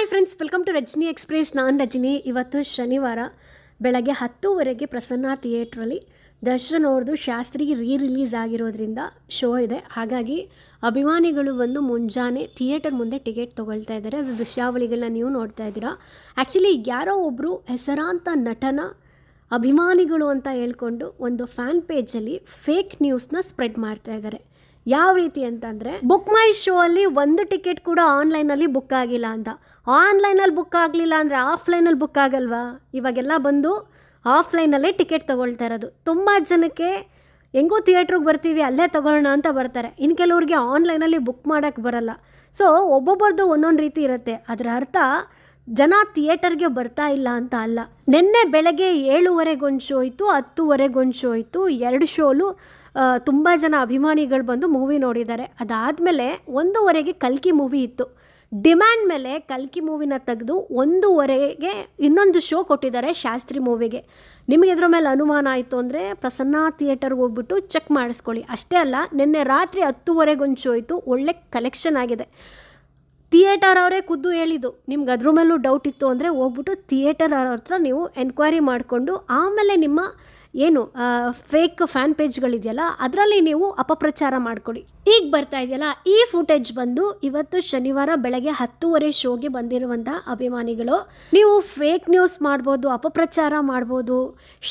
Hi friends welcome to Rajani express ನಾನು ರಜನಿ. ಇವತ್ತು ಶನಿವಾರ, ಬೆಳಗ್ಗೆ ಹತ್ತುವರೆಗೆ ಪ್ರಸನ್ನ ಥಿಯೇಟ್ರಲ್ಲಿ ದರ್ಶನ್ ಅವ್ರದ್ದು ಶಾಸ್ತ್ರಿ ರೀ ರಿಲೀಸ್ ಆಗಿರೋದ್ರಿಂದ ಶೋ ಇದೆ. ಹಾಗಾಗಿ ಅಭಿಮಾನಿಗಳು ಬಂದು ಮುಂಜಾನೆ ಥಿಯೇಟರ್ ಮುಂದೆ ಟಿಕೆಟ್ ತೊಗೊಳ್ತಾ ಇದ್ದಾರೆ. ಅದು ದೃಶ್ಯಾವಳಿಗಳನ್ನ ನೀವು ನೋಡ್ತಾ ಇದ್ದೀರಾ. ಆ್ಯಕ್ಚುಲಿ ಯಾರೋ ಒಬ್ಬರು ಹೆಸರಾಂತ ನಟನ, ಅಭಿಮಾನಿಗಳು ಅಂತ ಹೇಳ್ಕೊಂಡು ಒಂದು ಫ್ಯಾನ್ ಪೇಜಲ್ಲಿ ಫೇಕ್ ನ್ಯೂಸ್ನ ಸ್ಪ್ರೆಡ್ ಮಾಡ್ತಾ ಇದ್ದಾರೆ. ಯಾವ ರೀತಿ ಅಂತಂದರೆ, ಬುಕ್ ಮೈ ಶೋ ಅಲ್ಲಿ ಒಂದು ಟಿಕೆಟ್ ಕೂಡ ಆನ್ಲೈನಲ್ಲಿ ಬುಕ್ ಆಗಿಲ್ಲ ಅಂತ. ಆನ್ಲೈನಲ್ಲಿ ಬುಕ್ ಆಗಲಿಲ್ಲ ಅಂದರೆ ಆಫ್ಲೈನಲ್ಲಿ ಬುಕ್ ಆಗಲ್ವಾ? ಇವಾಗೆಲ್ಲ ಬಂದು ಆಫ್ಲೈನಲ್ಲೇ ಟಿಕೆಟ್ ತೊಗೊಳ್ತಾ ಇರೋದು. ತುಂಬ ಜನಕ್ಕೆ, ಹೆಂಗೋ ಥಿಯೇಟ್ರಿಗೆ ಬರ್ತೀವಿ, ಅಲ್ಲೇ ತೊಗೊಳ್ಳೋಣ ಅಂತ ಬರ್ತಾರೆ. ಇನ್ನು ಕೆಲವ್ರಿಗೆ ಆನ್ಲೈನಲ್ಲಿ ಬುಕ್ ಮಾಡೋಕ್ಕೆ ಬರಲ್ಲ. ಸೊ, ಒಬ್ಬೊಬ್ಬರದ್ದು ಒಂದೊಂದು ರೀತಿ ಇರುತ್ತೆ. ಅದರ ಅರ್ಥ ಜನ ಥಿಯೇಟರ್ಗೆ ಬರ್ತಾ ಇಲ್ಲ ಅಂತ ಅಲ್ಲ. ನಿನ್ನೆ ಬೆಳಗ್ಗೆ ಏಳುವರೆಗೊಂದು ಶೋ ಇತ್ತು ಹತ್ತುವರೆಗೊಂದು ಶೋ ಇತ್ತು ಎರಡು ಶೋಲು ತುಂಬ ಜನ ಅಭಿಮಾನಿಗಳು ಬಂದು ಮೂವಿ ನೋಡಿದ್ದಾರೆ. ಅದಾದಮೇಲೆ ಒಂದೂವರೆಗೆ ಕಲ್ಕಿ ಮೂವಿ ಇತ್ತು. ಡಿಮ್ಯಾಂಡ್ ಮೇಲೆ ಕಲ್ಕಿ ಮೂವಿನ ತೆಗೆದು ಒಂದೂವರೆಗೆ ಇನ್ನೊಂದು ಶೋ ಕೊಟ್ಟಿದ್ದಾರೆ ಶಾಸ್ತ್ರಿ ಮೂವಿಗೆ. ನಿಮಗೆ ಇದ್ರ ಮೇಲೆ ಅನುಮಾನ ಆಯಿತು ಅಂದರೆ ಪ್ರಸನ್ನ ಥಿಯೇಟರ್ಗೆ ಹೋಗ್ಬಿಟ್ಟು ಚೆಕ್ ಮಾಡಿಸ್ಕೊಳ್ಳಿ. ಅಷ್ಟೇ ಅಲ್ಲ, ನಿನ್ನೆ ರಾತ್ರಿ ಹತ್ತುವರೆಗೊಂದು ಶೋ ಇತ್ತು ಒಳ್ಳೆ ಕಲೆಕ್ಷನ್ ಆಗಿದೆ. ಥಿಯೇಟರ್ ಅವರೇ ಖುದ್ದು ಹೇಳಿದ್ದು. ನಿಮ್ಗೆ ಅದ್ರ ಮೇಲೂ ಡೌಟ್ ಇತ್ತು ಅಂದರೆ ಹೋಗ್ಬಿಟ್ಟು ಥಿಯೇಟರ್ ಅವ್ರ ಹತ್ರ ನೀವು ಎನ್ಕ್ವೈರಿ ಮಾಡಿಕೊಂಡು ಆಮೇಲೆ ನಿಮ್ಮ ಏನು ಫೇಕ್ ಫ್ಯಾನ್ ಪೇಜ್ಗಳಿದೆಯಲ್ಲ ಅದರಲ್ಲಿ ನೀವು ಅಪಪ್ರಚಾರ ಮಾಡ್ಕೊಳ್ಳಿ. ಈಗ ಬರ್ತಾ ಇದೆಯಲ್ಲ, ಈ ಫುಟೇಜ್ ಬಂದು ಇವತ್ತು ಶನಿವಾರ ಬೆಳಗ್ಗೆ ಹತ್ತೂವರೆ ಶೋಗೆ ಬಂದಿರುವಂಥ ಅಭಿಮಾನಿಗಳು, ನೀವು ಫೇಕ್ ನ್ಯೂಸ್ ಮಾಡ್ಬೋದು, ಅಪಪ್ರಚಾರ ಮಾಡ್ಬೋದು,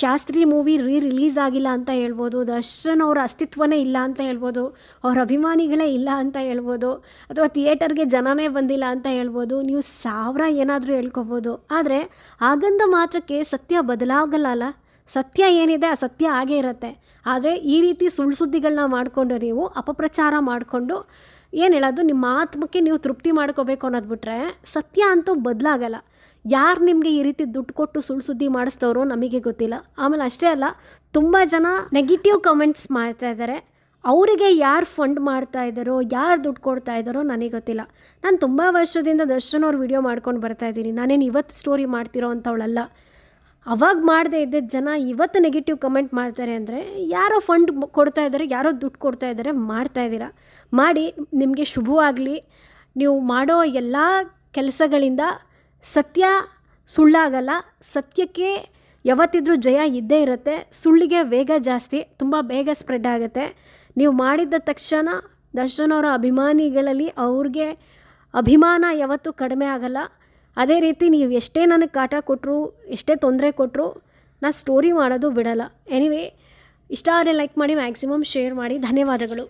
ಶಾಸ್ತ್ರಿ ಮೂವಿ ರೀ ರಿಲೀಸ್ ಆಗಿಲ್ಲ ಅಂತ ಹೇಳ್ಬೋದು, ದರ್ಶನ್ ಅವರ ಅಸ್ತಿತ್ವನೇ ಇಲ್ಲ ಅಂತ ಹೇಳ್ಬೋದು, ಅವ್ರ ಅಭಿಮಾನಿಗಳೇ ಇಲ್ಲ ಅಂತ ಹೇಳ್ಬೋದು, ಅಥವಾ ಥಿಯೇಟರ್ಗೆ ಜನನೇ ಬಂದಿಲ್ಲ ಅಂತ ಹೇಳ್ಬೋದು, ನೀವು ಸಾವಿರ ಏನಾದರೂ ಹೇಳ್ಕೊಬೋದು, ಆದರೆ ಆಗಂದ ಮಾತ್ರಕ್ಕೆ ಸತ್ಯ ಬದಲಾಗಲ್ಲ ಸತ್ಯ ಏನಿದೆ ಆ ಸತ್ಯ ಆಗೇ ಇರುತ್ತೆ. ಆದರೆ ಈ ರೀತಿ ಸುಳ್ಳು ಸುದ್ದಿಗಳನ್ನ ಮಾಡಿಕೊಂಡು ನೀವು ಅಪಪ್ರಚಾರ ಮಾಡಿಕೊಂಡು ಏನು ಹೇಳೋದು? ನಿಮ್ಮ ಆತ್ಮಕ್ಕೆ ನೀವು ತೃಪ್ತಿ ಮಾಡ್ಕೋಬೇಕು ಅನ್ನೋದು ಬಿಟ್ಟರೆ ಸತ್ಯ ಅಂತೂ ಬದಲಾಗಲ್ಲ. ಯಾರು ನಿಮಗೆ ಈ ರೀತಿ ದುಡ್ಡು ಕೊಟ್ಟು ಸುಳ್ಳು ಸುದ್ದಿ ಮಾಡಿಸ್ತವ್ರು ನಮಗೆ ಗೊತ್ತಿಲ್ಲ. ಆಮೇಲೆ ಅಷ್ಟೇ ಅಲ್ಲ, ತುಂಬ ಜನ ನೆಗೆಟಿವ್ ಕಮೆಂಟ್ಸ್ ಮಾಡ್ತಾ ಇದ್ದಾರೆ ಅವರಿಗೆ ಯಾರು ಫಂಡ್ ಮಾಡ್ತಾ ಇದ್ದಾರೋ ಯಾರು ದುಡ್ಡು ಕೊಡ್ತಾ ಇದ್ದಾರೋ ನನಗೆ ಗೊತ್ತಿಲ್ಲ. ನಾನು ತುಂಬ ವರ್ಷದಿಂದ ದರ್ಶನ ಅವ್ರ ವಿಡಿಯೋ ಮಾಡ್ಕೊಂಡು ಬರ್ತಾ ಇದ್ದೀನಿ. ನಾನೇನು ಇವತ್ತು ಸ್ಟೋರಿ ಮಾಡ್ತಿರೋ ಅಂಥವಳಲ್ಲ ಅವಾಗ ಮಾಡದೇ ಇದ್ದ ಜನ ಇವತ್ತು ನೆಗೆಟಿವ್ ಕಮೆಂಟ್ ಮಾಡ್ತಾರೆ ಅಂದರೆ ಯಾರೋ ಫಂಡ್ ಕೊಡ್ತಾ ಇದ್ದಾರೆ, ಯಾರೋ ದುಡ್ಡು ಕೊಡ್ತಾ ಇದ್ದಾರೆ, ಮಾಡ್ತಾ ಇದ್ದೀರಾ? ಮಾಡಿ, ನಿಮಗೆ ಶುಭವಾಗಲಿ. ನೀವು ಮಾಡೋ ಎಲ್ಲ ಕೆಲಸಗಳಿಂದ ಸತ್ಯ ಸುಳ್ಳಾಗಲ್ಲ. ಸತ್ಯಕ್ಕೆ ಯಾವತ್ತಿದ್ರೂ ಜಯ ಇದ್ದೇ ಇರುತ್ತೆ. ಸುಳ್ಳಿಗೆ ವೇಗ ಜಾಸ್ತಿ, ತುಂಬ ಬೇಗ ಸ್ಪ್ರೆಡ್ ಆಗುತ್ತೆ. ನೀವು ಮಾಡಿದ ತಕ್ಷಣ, ದರ್ಶನ್ ಅವರ ಅಭಿಮಾನಿಗಳಲ್ಲಿ ಅವ್ರಿಗೆ ಅಭಿಮಾನ ಯಾವತ್ತೂ ಕಡಿಮೆ ಆಗಲ್ಲ. ಅದೇ ರೀತಿ ನೀವು ಎಷ್ಟೇ ನನಗೆ ಕಾಟ ಕೊಟ್ಟರು ಎಷ್ಟೇ ತೊಂದರೆ ಕೊಟ್ಟರು ನಾನು ಸ್ಟೋರಿ ಮಾಡೋದು ಬಿಡಲ್ಲ. ಎನಿವೇ ಇಷ್ಟ ಆದರೆ ಲೈಕ್ ಮಾಡಿ ಮ್ಯಾಕ್ಸಿಮಮ್ ಶೇರ್ ಮಾಡಿ. ಧನ್ಯವಾದಗಳು.